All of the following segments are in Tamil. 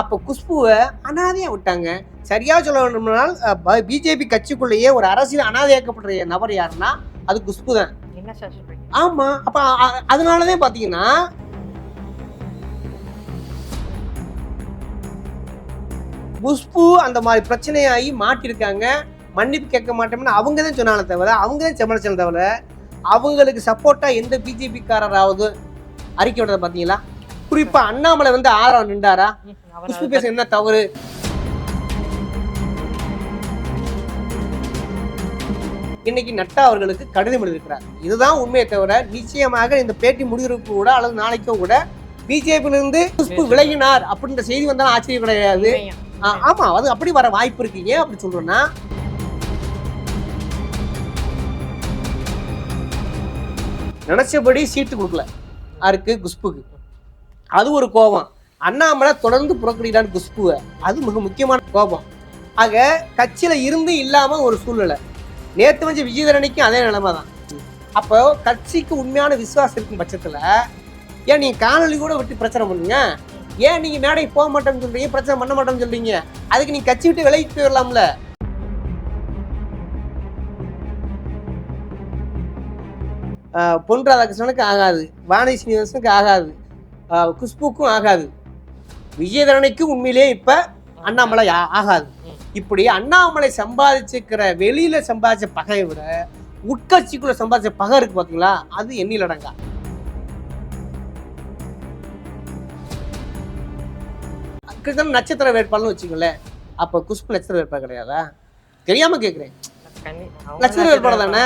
அப்போ குஷ்புவை அனாதையா விட்டாங்க. சரியா சொல்ல வேண்டும்னால் பிஜேபி கட்சிக்குள்ளேயே ஒரு அரசியல் அனாதையாக்கப்படுற நபர் யாருன்னா அது குஷ்பு தான். என்ன சார் சொல்றீங்க ஆமா அப்ப அதனாலதான் பாத்தீங்கன்னா குஷ்பு அந்த மாதிரி பிரச்சனையாகி மாட்டிருக்காங்க. மன்னிப்பு கேட்க மாட்டோம்னு அவங்க தான் சொன்னாலே தவிர அவங்க தான் சமாளிச்சாலே தவிர அவங்களுக்கு சப்போர்ட்டா எந்த பிஜேபி காரராவது அறிக்கை விடுறத பாத்தீங்களா? குறிப்பா அண்ணாமலை வந்து ஆதரவு நின்றாரா? குஷ்பு பேச என்ன தவறு? இன்னைக்கு நட்டா அவர்களுக்கு கடிதம் எழுதியிருக்கிறார். இதுதான் உண்மையை தவிர நிச்சயமாக இந்த பேட்டி முடிவிற்கு கூட அல்லது நாளைக்கும் கூட பிஜேபியிலிருந்து குஷ்பு விலகினார் அப்படின்ற செய்தி வந்தாலும் ஆச்சரியம் கிடையாது. ஆமா அது அப்படி வர வாய்ப்பு இருக்கு. ஏன் அப்படி சொல்றேன்னா நினைச்சபடி சீட்டு கொடுக்கல. யாருக்கு? குஷ்புக்கு. அது ஒரு கோபம். அண்ணாமலை தொடர்ந்து புறக்கணிக்கிறான் குஷ்புவை. அது மிக முக்கியமான கோபம். ஆக கட்சியில் இருந்து இல்லாமல் ஒரு சூழ்நிலை. நேற்று வந்து விஜயதரணிக்கும் அதே நிலைமை தான். அப்போ கட்சிக்கு உண்மையான விசுவாசம் இருக்கும் பட்சத்தில் ஏன் நீங்கள் காணொலி கூட விட்டு பிரச்சனை பண்ணுங்க? ஏன் நீங்கள் மேடைக்கு போக மாட்டோம்னு சொல்றீங்க பிரச்சனை பண்ண மாட்டோம்னு சொல்றீங்க? அதுக்கு நீங்கள் கட்சி விட்டு விலகி போயிடலாம்ல? பொன் ராதாகிருஷ்ணனுக்கு ஆகாது. வாணி சீனிவாசனுக்கு ஆகாது. குஷ்புக்கும் ஆகாது. விஜயதரணிக்கும் உண்மையிலேயே இப்போ அண்ணாமலை ஆகாது. இப்படி அண்ணாமலை சம்பாதிச்சிருக்கிற வெளியில் சம்பாதிச்ச பகையை விட உட்கட்சிக்குள்ள சம்பாதிச்ச பகை இருக்கு பார்த்தீங்களா அது எண்ணில் அடங்கா. கிருஷ்ணன் நட்சத்திர வேட்பாளர்னு வச்சுக்கோங்களேன். அப்போ குஷ்பு நட்சத்திர வேட்பாளர் கிடையாதா? தெரியாமல் கேட்குறேன் நட்சத்திர வேட்பாளர் தானே.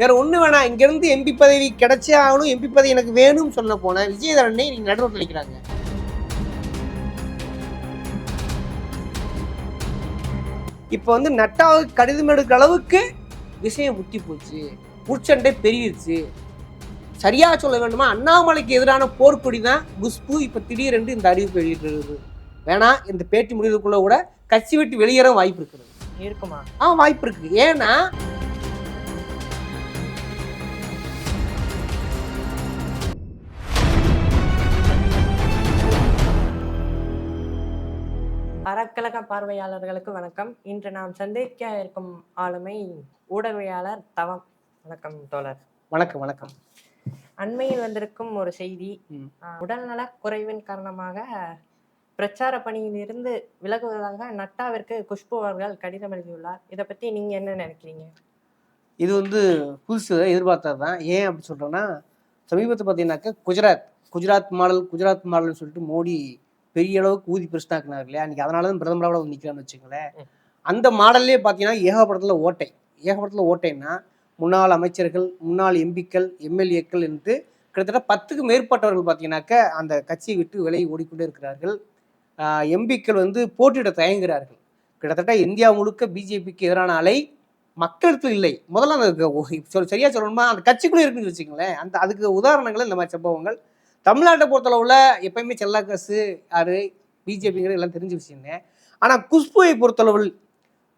வேற ஒண்ணு வேணாம். இங்க இருந்து எம்பி பதவி கிடைச்சே ஆகணும். எம்பி பதவி எனக்கு வேணும்னு சொன்ன போன விஜயதரனை நீங்க நடுவில் நினைக்கிறாங்க இப்போ வந்து நட்டாவுக்கு கடிதம் எடுக்கிற அளவுக்கு விஷயம் முத்தி போச்சு. உட்சண்டை பெருகிருச்சு. சரியா சொல்ல வேண்டுமா? அண்ணாமலைக்கு எதிரான போர்க்கொடி தான் குஷ்பு இப்போ திடீரென்று இந்த அறிவிப்பு வெளியிட்டிருக்குது வேணா இந்த பேட்டி முடிவுக்குள்ள கூட கட்சி விட்டு வெளியேற வாய்ப்பு இருக்குது இருக்குமா? ஆ வாய்ப்பு இருக்கு. ஏன்னா அறக்கழக பார்வையாளர்களுக்கு வணக்கம். இன்று நாம் சந்திக்க இருக்கும் ஆளுமை ஊடகவியாளர் தவம். வணக்கம் தோழர். வணக்கம் வணக்கம். அண்மையில் வந்திருக்கும் ஒரு செய்தி உடல்நல குறைவின் காரணமாக பிரச்சார பணியில் இருந்து விலகுவதாக நட்டாவிற்கு குஷ்பு அவர்கள் கடிதம் எழுதியுள்ளார். இதை பத்தி நீங்க என்ன நினைக்கிறீங்க? இது வந்து புதுசு எதிர்பார்த்தது தான். ஏன் அப்படி சொல்கிறேன்னா சமீபத்தில் பார்த்தீங்கன்னாக்கா குஜராத் குஜராத் மாடல் குஜராத் மாடல்னு சொல்லிட்டு மோடி பெரிய அளவுக்கு ஊதி பிரச்சனாக்குனார் இல்லையா? அன்றைக்கி அதனால தான் பிரதமராக வந்து நிற்கிறான்னு வச்சுங்களேன். அந்த மாடல்லே பார்த்தீங்கன்னா ஏகப்படத்தில் ஓட்டை. ஏகப்படத்தில் ஓட்டைன்னா முன்னாள் அமைச்சர்கள் முன்னாள் எம்பிக்கள் எம்எல்ஏக்கள் என்று கிட்டத்தட்ட பத்துக்கு மேற்பட்டவர்கள் பார்த்தீங்கன்னாக்க அந்த கட்சியை விட்டு விலகி ஓடிக்கொண்டே இருக்கிறார்கள். எம்பிக்கள் வந்து போட்டியிட தயங்குகிறார்கள். கிட்டத்தட்ட இந்தியா முழுக்க பிஜேபிக்கு எதிரான அலை மக்களுக்கு இல்லை. முதல்ல அந்த க- சொல் சொல்லணுமா? அந்த கட்சிக்குள்ளே இருக்குன்னு வச்சுக்கங்களேன். அந்த அதுக்கு உதாரணங்கள் இந்த மாதிரி சம்பவங்கள். தமிழ்நாட்டை பொறுத்தளவில் எப்பயுமே செல்லாக்காசு யாரு? பிஜேபிங்கிறது எல்லாம் தெரிஞ்ச விஷயம்னே ஆனால் குஷ்புவை பொறுத்தளவில்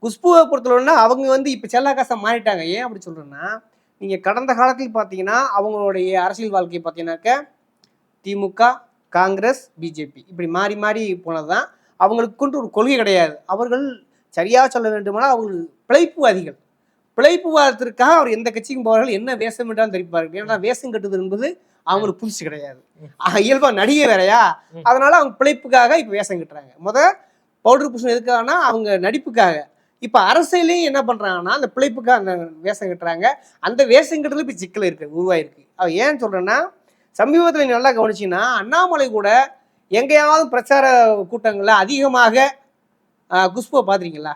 குஷ்புவை பொறுத்தளவுனா அவங்க வந்து இப்போ செல்லாக்காசா மாறிட்டாங்க. ஏன் அப்படி சொல்கிறேன்னா நீங்கள் கடந்த காலத்தில் பார்த்தீங்கன்னா அவங்களுடைய அரசியல் வாழ்க்கையை பார்த்தீங்கன்னாக்க திமுக காங்கிரஸ் பிஜேபி இப்படி மாறி மாறி போனது தான் அவங்களுக்கு கொண்டு ஒரு கொள்கை கிடையாது. அவர்கள் சரியாக சொல்ல வேண்டுமானால் அவர்கள் பிழைப்புவாதிகள். பிழைப்புவாதத்திற்காக அவர் எந்த கட்சிக்கும் போவார்கள் என்ன வேஷம் என்றாலும் தெரிவிப்பார்கள் ஏன்னா வேஷம் கட்டுது என்பது அவங்களுக்கு புதுசு கிடையாது. ஆக, இயல்பா நடிகை வேறையா? அதனால அவங்க பிழைப்புக்காக இப்போ வேஷம் கட்டுறாங்க. முத பவுடர் பூசணம் எதுக்காகனா அவங்க நடிப்புக்காக. இப்போ அரசியலையும் என்ன பண்ணுறாங்கன்னா அந்த பிழைப்புக்காக அந்த வேஷம் கட்டுறாங்க. அந்த வேஷம் கட்டுறது இப்போ சிக்கல் இருக்கு உருவாயிருக்கு. அவ ஏன் சொல்கிறேன்னா சமீபத்தில் நல்லா கவனிச்சீங்கன்னா அண்ணாமலை கூட எங்கேயாவது பிரச்சார கூட்டங்கள்ல அதிகமாக ஆஹ், குஷ்புவை பார்த்துருக்கீங்களா?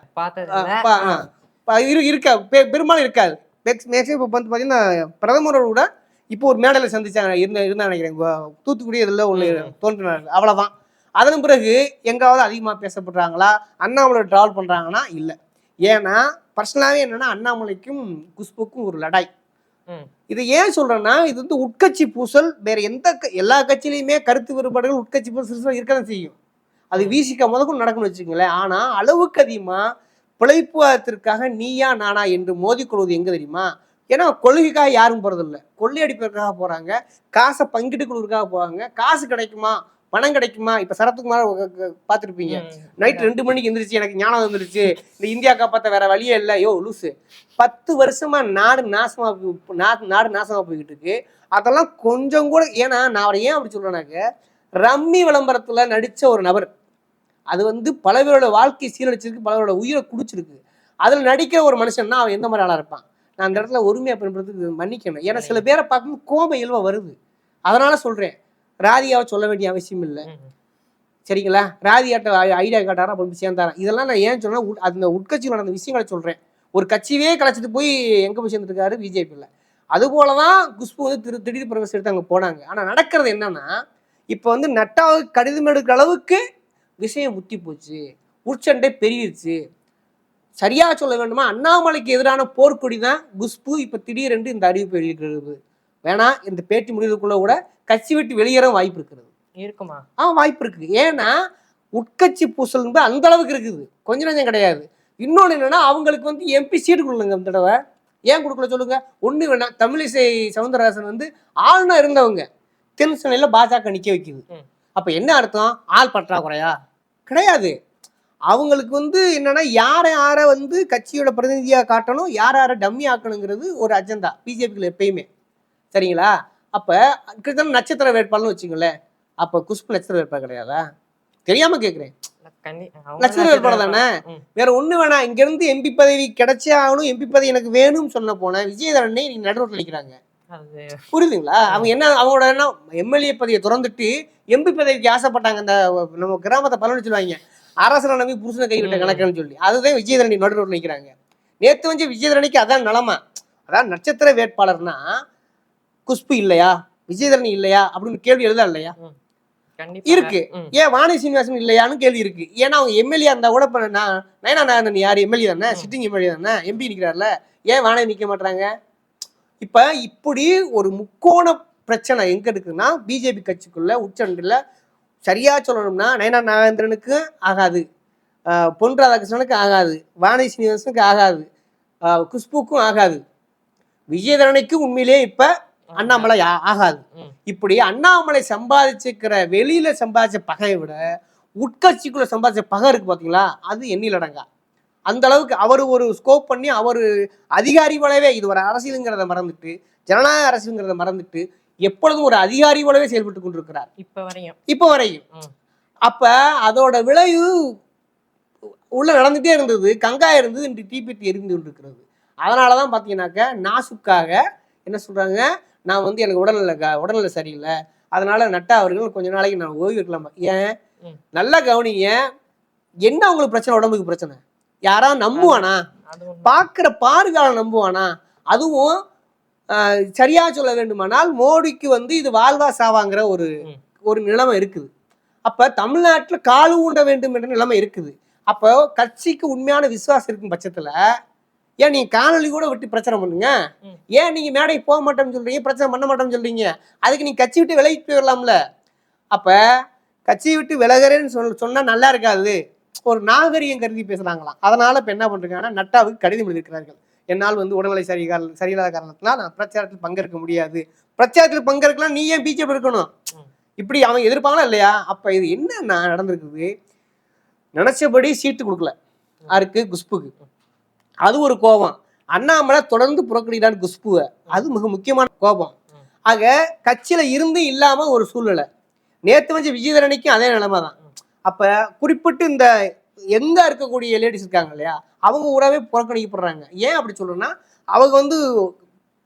இரு இருக்கா பெரும்பாலும் இருக்காது. மேக்ஸிமம் இப்போ வந்து பார்த்தீங்கன்னா பிரதமரோட கூட இப்போ ஒரு மேடையில் சந்திச்சாங்க இருந்த இருந்தா நினைக்கிறேன். தூத்துக்குடி இதில் ஒன்று தோன்றினார். அவ்வளோதான் அதன் பிறகு எங்காவது அதிகமாக பேசப்படுறாங்களா? அண்ணாமலை ட்ராவல் பண்ணுறாங்கன்னா இல்லை. ஏன்னா பர்சனலாகவே என்னன்னா அண்ணாமலைக்கும் குஷ்புக்கும் ஒரு லடாய். இது ஏன் சொல்றேன்னா இது வந்து உட்கட்சி பூசல் வேற எந்த எல்லா கட்சியிலையுமே கருத்து வேறுபாடுகள் உட்கட்சி பூசல் இருக்கதான் செய்யும். அது வீசிக்க முதக்கும் நடக்கும்னு வச்சுக்கோங்களேன். ஆனா அளவுக்கு அதிகமா பிழைப்புவாதத்திற்காக நீயா நானா என்று மோதிக்கொள்வது எங்க தெரியுமா? ஏன்னா கொள்கைக்காக யாரும் போறதில்ல. கொள்ளையடிப்பதற்காக போறாங்க. காசை பங்கிட்டு கொள்வதற்காக போறாங்க. காசு கிடைக்குமா? பணம் கிடைக்குமா? இப்ப சரத்குமார் பார்த்துருப்பீங்க. நைட் ரெண்டு மணிக்கு எந்திரிச்சு எனக்கு ஞானம் வந்துருச்சு. இந்த இந்தியா காப்பாத்த வேற வழியே இல்லை. யோ லூசு. பத்து வருஷமா நாடு நாசமா நாடு நாசமா போய்கிட்டு இருக்கு. அதெல்லாம் கொஞ்சம் கூட ஏன்னா நான் அவரை ஏன் அப்படி சொல்றேனாக்க ரம்மி விளம்பரத்துல நடிச்ச ஒரு நபர். அது வந்து பல பேரோட வாழ்க்கை சீரழிச்சிருக்கு பல பேரோட உயிரை குடிச்சிருக்கு. அதுல நடிக்கிற ஒரு மனுஷன்னா அவன் எந்த மாதிரி ஆளா இருப்பான்? நான் அந்த இடத்துல ஒருமையா பயன்படுத்துக்கு மன்னிக்கணும். ஏன்னா சில பேரை பார்க்கும்போது கோபம் இயல்பா வருது. அதனால சொல்றேன். ராதிகாவை சொல்ல வேண்டிய அவசியம் இல்லை. சரிங்களா? ராதியாட்ட ஐடியா காட்டாரா? போய் சேர்ந்தாரா? இதெல்லாம் நான் ஏன் சொன்னா உட்- அந்த உட்கட்சியில் நடந்த விஷயங்களை சொல்றேன். ஒரு கட்சியே கலைச்சிட்டு போய் எங்க போய் சேர்ந்துருக்காரு? பிஜேபியில் அது போலதான் குஷ்பு வந்து திரு திடீர் பிரவேசம் எடுத்து அங்கே போனாங்க. ஆனா நடக்கிறது என்னன்னா இப்போ வந்து நட்டாவுக்கு கடிதம் எடுக்கிற அளவுக்கு விஷயம் முத்தி போச்சு. உட்சண்டை பெருகிருச்சு. சரியா சொல்ல வேண்டுமா? அண்ணாமலைக்கு எதிரான போர்க்கொடி தான் குஷ்பு. இப்போ திடீரென்று இந்த அறிவிப்பு வெளியிடுகிறது வேணா இந்த பேட்டி முடிவுக்குள்ள கூட கட்சி விட்டு வெளியேற வாய்ப்பு இருக்கிறது இருக்குமா? ஆ வாய்ப்பு இருக்கு ஏன்னா உட்கட்சி பூசல் வந்து அந்த அளவுக்கு இருக்குது. கொஞ்ச நஞ்சம் கிடையாது. இன்னொன்று என்னன்னா அவங்களுக்கு வந்து எம்பி சீட்டு கொடுக்கலங்க இந்த தடவை. ஏன் கொடுக்கல சொல்லுங்க? ஒண்ணு வேணா தமிழிசை சவுந்தரராஜன் வந்து ஆளுநர் இருந்தவங்க. தென் சென்னையில் பாஜக நிக்க வைக்குது. அப்ப என்ன அர்த்தம்? ஆள் பற்றாக்குறையா? கிடையாது. அவங்களுக்கு வந்து என்னன்னா யாரை யாரை வந்து கட்சியோட பிரதிநிதியா காட்டணும் யார் யாரை டம்மி ஆக்கணுங்கிறது ஒரு அஜெண்டா. பிஜேபிக்குள்ள எப்பயுமே. சரிங்களா? அப்ப கிட்டத்தட்ட நட்சத்திர வேட்பாளர்னு வச்சுங்களேன் அப்ப குஷ்பு நட்சத்திர வேட்பாளர் கிடையாதா? தெரியாம அவங்க நட்சத்திர வேட்பாளர் தானே. வேற ஒண்ணு வேணாம் இங்க இருந்து எம்பி பதவி கிடைச்சே ஆகணும் எம்பி பதவி எனக்கு வேணும்னு சொன்ன போன விஜயதரனை நீங்க நடுவில் நிற்கிறாங்க அது. புரியுதுங்களா? அவங்க என்ன அவங்களோட என்ன எம்எல்ஏ பதவியை திறந்துட்டு எம்பி பதவிக்கு ஆசைப்பட்டாங்க இந்த நம்ம கிராமத்தை பலன்னு சொல்லுவாங்க. அரசனை நம்பி புருஷனை கைவிட்ட. கணக்குன்னு சொல்லி. அதுதான் விஜயதரணி நடுவில் நிற்கிறாங்க நேத்து வந்து விஜயதரணிக்கு அதான் நிலமை. அதான் நட்சத்திர வேட்பாளர்னா குஷ்பு இல்லையா? விஜயதரணி இல்லையா? அப்படின்னு கேள்வி எழுதா இல்லையா? இருக்கு. ஏன் வாணி சீனிவாசன் இல்லையான்னு கேள்வி இருக்கு. ஏன்னா அவங்க எம்எல்ஏ இருந்தா கூட இப்ப நான் நயனா நாகரன் யார்? எம்எல்ஏ தானே. சிட்டிங் எம்எல்ஏ தானே? எம்பி நிக்கிறார்ல. ஏன் வாணி நிக்க மாட்டாங்க இப்ப இப்படி ஒரு முக்கோண பிரச்சனை எங்க இருக்குன்னா பிஜேபி கட்சிக்குள்ள உச்சண்டில் சரியா சொல்லணும்னா நயனா நாகேந்திரனுக்கு ஆகாது. பொன் ராதாகிருஷ்ணனுக்கு ஆகாது. வாணி சீனிவாசனுக்கு ஆகாது. குஷ்புக்கும் ஆகாது. விஜயதரணிக்கு உண்மையிலேயே இப்ப அண்ணாமலை ஆகாது. இப்படி அண்ணாமலை சம்பாதிச்சிருக்கிற வெளியில சம்பாதிச்ச பகையை விட உட்கட்சிக்குள்ள சம்பாதிச்ச பகை இருக்கு பாத்தீங்களா? அது எண்ணில் அடங்கா. அந்த அளவுக்கு அவர் ஒரு ஸ்கோப் பண்ணி அவர் அதிகாரி போலவே இது ஒரு அரசியலுங்கிறத மறந்துட்டு ஜனநாயக அரசுங்கிறத மறந்துட்டு எப்பொழுதும் ஒரு அதிகாரி போலவே செயல்பட்டு கொண்டிருக்கிறார். இப்ப வரையும். இப்போ வரையும். அப்ப அதோட விளைவு உள்ள நடந்துட்டே இருந்தது கங்கா இருந்தது இன்று தீப்பெட்டி எரிந்து கொண்டிருக்கிறது. அதனால தான் பார்த்தீங்கன்னாக்க நாசுக்காக என்ன சொல்றாங்க நான் வந்து எனக்கு உடல்நல உடல்நல சரியில்லை. அதனால நட்டா அவர்கள் கொஞ்ச நாளைக்கு நான் ஓய்வு இருக்கலாம் ஏன். நல்லா கவனிங்க. என்ன உங்களுக்கு பிரச்சனை? உடம்புக்கு பிரச்சனை. யாராவது நம்புவானா. பார்க்குற பார்வையாளர் நம்புவானா? அதுவும் சரியா சொல்ல வேண்டுமானால் மோடிக்கு வந்து இது வாழ்வா சாவாங்கிற ஒரு. ஒரு நிலைமை இருக்குது. அப்ப தமிழ்நாட்டுல காலு ஊண்ட வேண்டும் என்ற நிலைமை இருக்குது. அப்போ கட்சிக்கு உண்மையான விசுவாசம் இருக்கும் பட்சத்துல ஏன் நீங்க காணொலி கூட விட்டு பிரச்சனை பண்ணுங்க. ஏன் நீங்க மேடைக்கு போக மாட்டோம்னு சொல்றீங்க பிரச்சனை பண்ண மாட்டோம்னு சொல்றீங்க? அதுக்கு நீங்க கட்சி விட்டு விலகி போயிடலாம்ல அப்ப கட்சியை விட்டு விலகிறேன்னு சொல் சொன்னா நல்லா இருக்காது. ஒரு நாகரிகம் கருதி பேசுறாங்களாம். அதனால இப்ப என்ன பண்றாங்கன்னா நட்டாவுக்கு கடிதம் எழுதியிருக்கிறார்கள். என்னால் வந்து உடல்நிலை சரிகால் சரியில்லாத காரணத்தினால் நான் பிரச்சாரத்தில் பங்கேற்க முடியாது. பிரச்சாரத்தில் பங்கேற்கலாம் நீ ஏன் பிஜேபி இருக்கணும். இப்படி அவங்க எதிர்ப்பாங்களா இல்லையா? அப்ப இது என்ன நடந்திருக்குது? நினைச்சபடி சீட்டு கொடுக்கல. யாருக்கு? குஷ்புக்கு. அது ஒரு கோபம். அண்ணாமலை தொடர்ந்து புறக்கணிக்கிறார் குஷ்புவை. அது மிக முக்கியமான கோபம். ஆக கட்சியில இருந்து இல்லாம ஒரு சூழ்நிலை. நேற்று வந்து விஜயதரணிக்கும் அதே நிலைமை தான். அப்ப குறிப்பிட்டு இந்த எங்க இருக்கக்கூடிய லேடிஸ் இருக்காங்க இல்லையா அவங்க ஊராவே புறக்கணிக்கப்படுறாங்க. ஏன் அப்படி சொல்றேன்னா அவங்க வந்து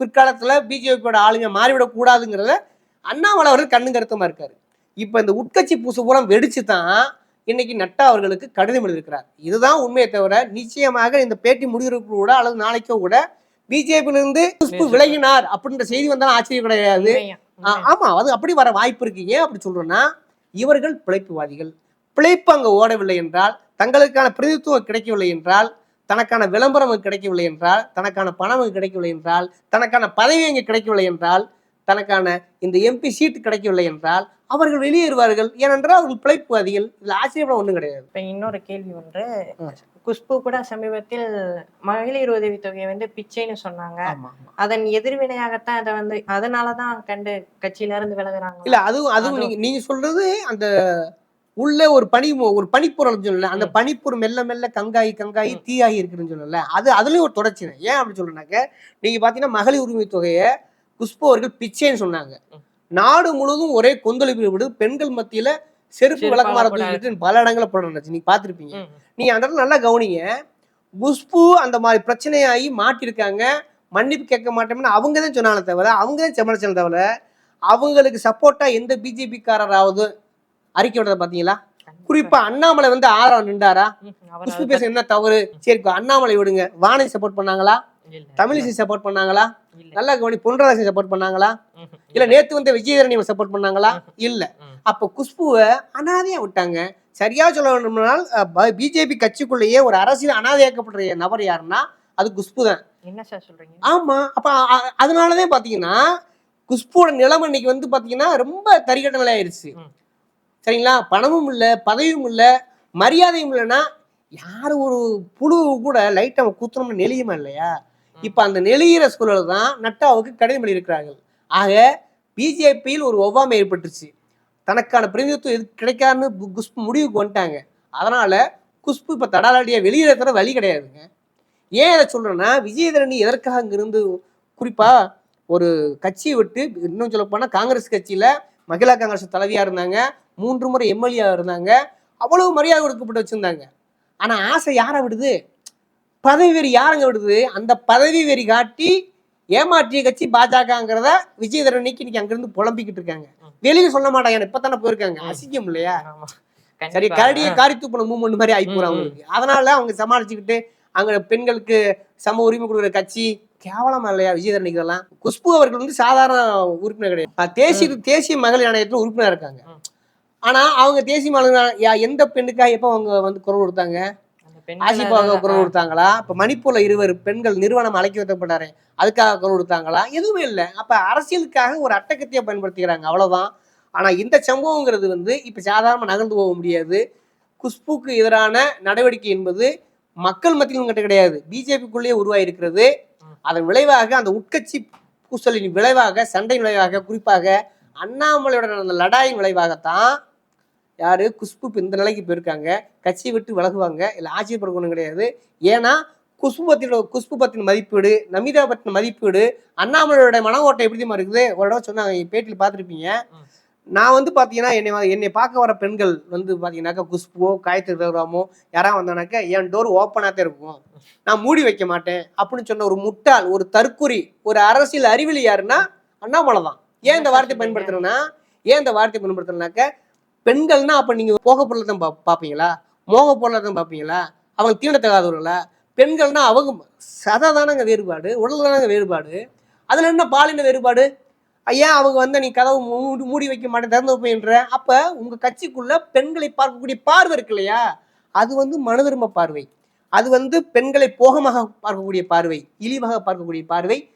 பிற்காலத்தில் பிஜேபியோட ஆளுங்க மாறிவிடக்கூடாதுங்கிறத அண்ணாமலை அவர்கள் கண்ணு கருத்தமாக இருக்காரு. இப்போ இந்த உட்கட்சி பூசு பூரா வெடிச்சு தான் இன்னைக்கு நட்டா அவர்களுக்கு கடிதம் எழுதியிருக்கிறார். இதுதான் உண்மையை தவிர நிச்சயமாக இந்த பேட்டி முடிவுக்கு கூட அல்லது நாளைக்கோ கூட பிஜேபியில இருந்து குஷ்பு விலகினார் அப்படின்ற செய்தி வந்தாலும் ஆச்சரியம் கிடையாது. ஆமா அது அப்படி வர வாய்ப்பு இருக்கு. ஏன் அப்படி சொல்றேன்னா இவர்கள் பிழைப்புவாதிகள். பிழைப்பு அங்க ஓடவில்லை என்றால் தங்களுக்கான பிரதித்துவம் கிடைக்கவில்லை என்றால் தனக்கான விளம்பரம் கிடைக்கவில்லை என்றால் தனக்கான பணம் கிடைக்கவில்லை என்றால் தனக்கான பதவி அங்கு கிடைக்கவில்லை என்றால் தனக்கான இந்த எம்பி சீட்டு கிடைக்கவில்லை என்றால் அவர்கள் வெளியேறுவார்கள். ஏனென்றால் அவர்கள் பிழைப்புவாதிகள் இதுல ஆச்சரியப்பட ஒண்ணும் கிடையாது. இப்ப இன்னொரு கேள்வி ஒன்று. குஷ்பு கூட சமீபத்தில் மகளிர் உதவித்தொகையை வந்து பிச்சைன்னு சொன்னாங்க. அதன் எதிர்வினையாகத்தான் அதை வந்து அதனாலதான் கண்டு கட்சியில இருந்து விலகுறாங்க. இல்ல அதுவும் அதுவும். நீங்க நீங்க சொல்றது அந்த உள்ள ஒரு பனி ஒரு பனிப்புறம் சொல்லல. அந்த பனிப்புறம் மெல்ல மெல்ல கங்காயி கங்காயி தீயாகி இருக்குன்னு சொல்லல. அது அதுலயும் ஒரு தொடர்ச்சி. ஏன் அப்படி சொல்றேன்னாக்க நீங்க பாத்தீங்கன்னா மகளிர் உரிமை தொகையை குஷ்பு அவர்கள் பிச்சைன்னு சொன்னாங்க. நாடு முழுவதும் ஒரே கொந்தளிப்பு விடு பெண்கள் மத்தியில செருப்பு விளக்கமாற. தூக்கிட்டு பல இடங்களில் போடுறாங்க நீங்க பாத்திருப்பீங்க. நீங்க அந்த இடத்துல நல்லா கவனிங்க. குஷ்பு அந்த மாதிரி பிரச்சனையாகி மாட்டிருக்காங்க மன்னிப்பு கேட்க மாட்டோம்னு அவங்க தான் சொன்னாலே தவிர அவங்க தான் சமாளிச்சாலே தவிர அவங்களுக்கு சப்போர்ட்டா எந்த பிஜேபி காரராவது அறிக்கை விடுறத பாத்தீங்களா குறிப்பா அண்ணாமலை வந்து ஆதரவு நின்றாரா? குஷ்பு பேச என்ன தவறு? சரி அண்ணாமலை விடுங்க. வாணி சப்போர்ட் பண்ணாங்களா? தமிழிசை சப்போர்ட் பண்ணாங்களா. நல்லா கவனி பொன்ராதாசன் சப்போர்ட் பண்ணாங்களா? இல்ல. நேத்து வந்த விஜயதரணி சப்போர்ட் பண்ணாங்களா? இல்ல. அப்ப குஷ்புவை அனாதையா விட்டாங்க. சரியா சொல்ல வேண்டும்னால் பிஜேபி கட்சிக்குள்ளேயே ஒரு அரசியல் அனாதையாக்கப்படுற நபர் யாருன்னா அது குஷ்பு தான். என்ன சார் சொல்றீங்க? ஆமா. அப்ப அதனாலதான் பாத்தீங்கன்னா குஷ்புவோட நிலைமை இன்னைக்கு வந்து பாத்தீங்கன்னா ரொம்ப தரிகட்ட நிலை ஆயிருச்சு. ம். சரிங்களா? பணமும் இல்ல பதவியும் இல்ல மரியாதையும் இல்லைன்னா யாரு ஒரு புழு கூட லைட் அவன் குத்துறோம்னு நெளியுமா இல்லையா? இப்போ அந்த நெளிகிற சூழல் தான் நட்டாவுக்கு கடிதம் எழுதியிருக்கிறார்கள். ஆக பிஜேபியில் ஒரு ஒவ்வாமை ஏற்பட்டுருச்சு. தனக்கான பிரதிநிதித்துவம் எது கிடைக்காதுன்னு குஷ்பு முடிவுக்கு வந்துட்டாங்க. அதனால் குஷ்பு இப்ப தடாலடியா வெளியேற வழி கிடையாதுங்க. ஏன் இதை சொல்கிறேன்னா விஜயதரணி எதற்காக அங்கிருந்து குறிப்பாக ஒரு கட்சியை விட்டு இன்னும் சொல்ல காங்கிரஸ் கட்சியில் மகிழா காங்கிரஸ் தலைவியாக இருந்தாங்க மூன்று முறை எம்எல்ஏ இருந்தாங்க அவ்வளவு மரியாதை கொடுக்கப்பட்டு வச்சுருந்தாங்க. ஆனால் ஆசை யாரை விடுது? பதவி வெறி யாருங்க விடுது? அந்த பதவி வெறி காட்டி ஏமாற்றிய கட்சி பாஜகங்கிறத விஜயதரணிக்கு இன்னைக்கு அங்கிருந்து புலம்பிக்கிட்டு இருக்காங்க. வெளியில சொல்ல மாட்டாங்க. இப்பதானே போயிருக்காங்க. அசிங்கம் இல்லையா. சரி. கரடியை காரி துப்புன மூமெண்ட் மாதிரி ஆகி போறாங்க. அவங்களுக்கு. அதனால அவங்க சமாளிச்சுக்கிட்டு அங்க பெண்களுக்கு சம உரிமை கொடுக்குற கட்சி கேவலமா இல்லையா விஜயதரணிக்கு இதெல்லாம்? குஷ்பு அவர்கள் வந்து சாதாரண உறுப்பினர் கிடையாது. தேசிய தேசிய மகளிர் ஆணையத்துல உறுப்பினர் இருக்காங்க. ஆனா அவங்க தேசிய மகளிர் எந்த பெண்ணுக்காக எப்ப அவங்க வந்து குரல் கொடுத்தாங்க? ஆசிபாக குரல் கொடுத்தாங்களா? இப்ப மணிப்பூர்ல இருவர் பெண்கள் நிறுவனம் அழைக்க வைக்கப்பட்டாரு அதுக்காக குரல் கொடுத்தாங்களா? எதுவுமே இல்லை. அப்ப அரசியலுக்காக ஒரு அட்டகத்தையை பயன்படுத்திக்கிறாங்க அவ்வளவுதான். ஆனா இந்த சம்பவங்கிறது வந்து இப்ப சாதாரண நகர்ந்து போக முடியாது. குஷ்புக்கு எதிரான நடவடிக்கை என்பது மக்கள் மத்தியிலும் கிட்ட கிடையாது. பிஜேபிக்குள்ளேயே உருவாயிருக்கிறது. அதன் விளைவாக அந்த உட்கட்சி பூசலின் விளைவாக சண்டையின் விளைவாக குறிப்பாக அண்ணாமலையோட நடந்த லடாயின் விளைவாகத்தான் யாரு? குஷ்பு இப்ப இந்த நிலைக்கு போயிருக்காங்க. கட்சியை விட்டு விலகுவாங்க. இல்லை ஆச்சரியப்படணும் கிடையாது. ஏன்னா குஷ்பு பத்தின குஷ்பு பத்தின மதிப்பீடு நமிதா பத்தின மதிப்பீடு அண்ணாமலையோட மன ஓட்டம் எப்படி இருக்குது? ஒரு இடம் சொன்னாங்க பேட்டியில் பார்த்துருப்பீங்க. நான் வந்து பார்த்தீங்கன்னா என்னை என்னை பார்க்க வர பெண்கள் வந்து பார்த்தீங்கன்னாக்கா குஷ்புவோ காயத்ரி ரகுராமோ யாராவது வந்தானாக்கா என் டோர் ஓப்பனாக தான் இருக்கும். நான் மூடி வைக்க மாட்டேன் அப்படின்னு சொன்ன ஒரு முட்டாள் ஒரு தற்குறி ஒரு அரசியல் அறிவியல் யாருன்னா அண்ணாமலை தான் ஏன் இந்த வார்த்தை பயன்படுத்துறேன்னா ஏன் இந்த வார்த்தை பயன்படுத்துறேன்னாக்க பெண்கள்னா அப்போ நீங்கள் போக பொருளை தான் பா- பார்ப்பீங்களா? மோக பொருளை தான் பாப்பீங்களா அவங்க தீண்டத்தகாதவர்களா பெண்கள்னா அவங்க சதை தானங்க வேறுபாடு உடல் தானங்க வேறுபாடு. அதில் என்ன பாலின வேறுபாடு? ஐயா அவங்க வந்து நீ கதவு மூடி மூடி வைக்க மாட்டேன் திறந்து வைப்பேன்ற. அப்போ உங்கள் கட்சிக்குள்ளே பெண்களை பார்க்கக்கூடிய பார்வை இருக்கு இல்லையா? அது வந்து மனதிரும்ப பார்வை. அது வந்து பெண்களை போகமாக பார்க்கக்கூடிய பார்வை இழிவாக பார்க்கக்கூடிய பார்வை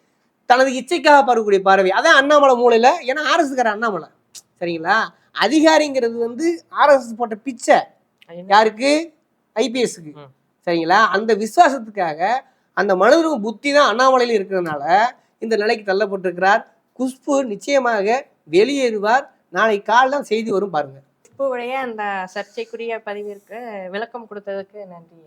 தனது இச்சைக்காக பார்க்கக்கூடிய பார்வை. அதான் அண்ணாமலை மூலையில் ஏன்னா ஆர்எஸ்கார அண்ணாமலை. சரிங்களா? அதிகாரிங்கிறது வந்து ஆர்எஸ்எஸ் போட்ட பிச்சை? யாருக்கு? ஐபிஎஸ்க்கு. சரிங்களா? அந்த விசுவாசத்துக்காக அந்த மனதிலும் புத்தி தான் அண்ணாமலையில் இருக்கிறதுனால இந்த நிலைக்கு தள்ளப்பட்டிருக்கிறார். குஷ்பு நிச்சயமாக வெளியேறுவார். நாளை காலைல செய்தி வரும் பாருங்க. குஷ்புவுடைய அந்த சர்ச்சைக்குரிய பதிவிற்கு விளக்கம் கொடுத்ததுக்கு நன்றி.